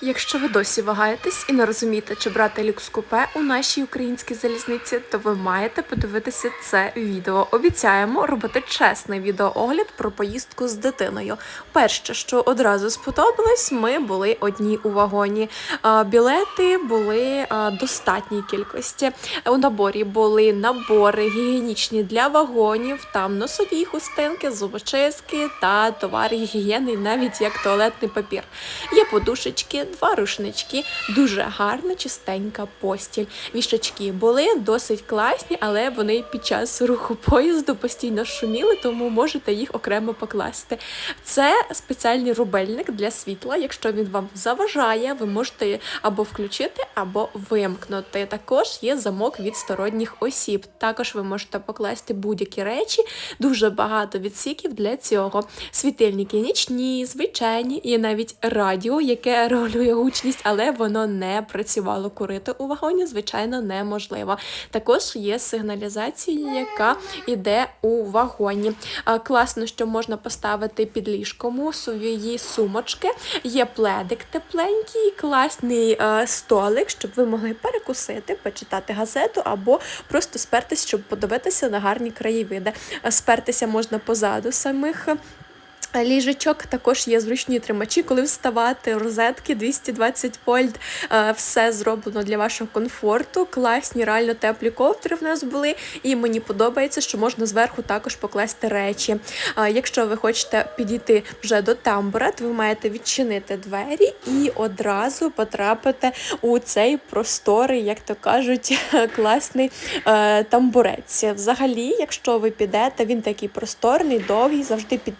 Якщо ви досі вагаєтесь і не розумієте, чи брати люкс купе у нашій українській залізниці, то ви маєте подивитися це відео. Обіцяємо робити чесний відеоогляд про поїздку з дитиною. Перше, що одразу сподобалось, ми були одні у вагоні. Білети були достатній кількості. У наборі були набори гігієнічні для вагонів, там носові хустинки, зубочистки та товари гігієни, навіть як туалетний папір. Є подушечки, два рушнички, дуже гарна, чистенька постіль. Вішачки були досить класні, але вони під час руху поїзду постійно шуміли, тому можете їх окремо покласти. Це спеціальний рубельник для світла. Якщо він вам заважає, ви можете або включити, або вимкнути. Також є замок від сторонніх осіб. Також ви можете покласти будь-які речі, дуже багато відсіків для цього. Світильники нічні, звичайні, є навіть радіо, яке регулює гучність, але воно не працювало. Курити у вагоні, звичайно, неможливо. Також є сигналізація, яка йде у вагоні. Класно, що можна поставити під ліжком свої сумочки. Є пледик тепленький, класний столик, щоб ви могли перекусити, почитати газету або просто спертись, щоб подивитися на гарні краєвиди. Спертися можна позаду самих. Ліжечок також є зручні тримачі, коли вставати, розетки 220 вольт, е, все зроблено для вашого комфорту. Класні, реально теплі ковдри в нас були, і мені подобається, що можна зверху також покласти речі. Якщо ви хочете підійти вже до тамбура, то ви маєте відчинити двері і одразу потрапити у цей просторий, як то кажуть, класний е, тамбурець. Взагалі, якщо ви підете, він такий просторний, довгий, завжди під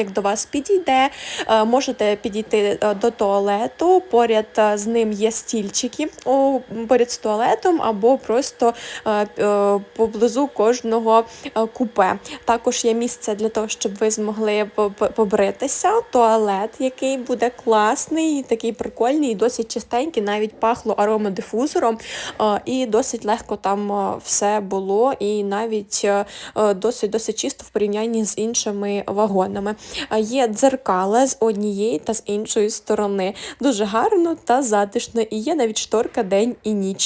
провідник до вас підійде. Е, можете підійти е, до туалету. Поряд е, з ним є стільчики поряд з туалетом, або просто поблизу кожного купе. Також є місце для того, щоб ви змогли по- по- побритися. Туалет, який буде класний, такий прикольний, досить чистенький, навіть пахло аромадифузором, і досить легко там все було, і навіть досить досить чисто в порівнянні з іншими вагонами. Є дзеркала з однієї та з іншої сторони. Дуже гарно та затишно, і є навіть шторка день і ніч.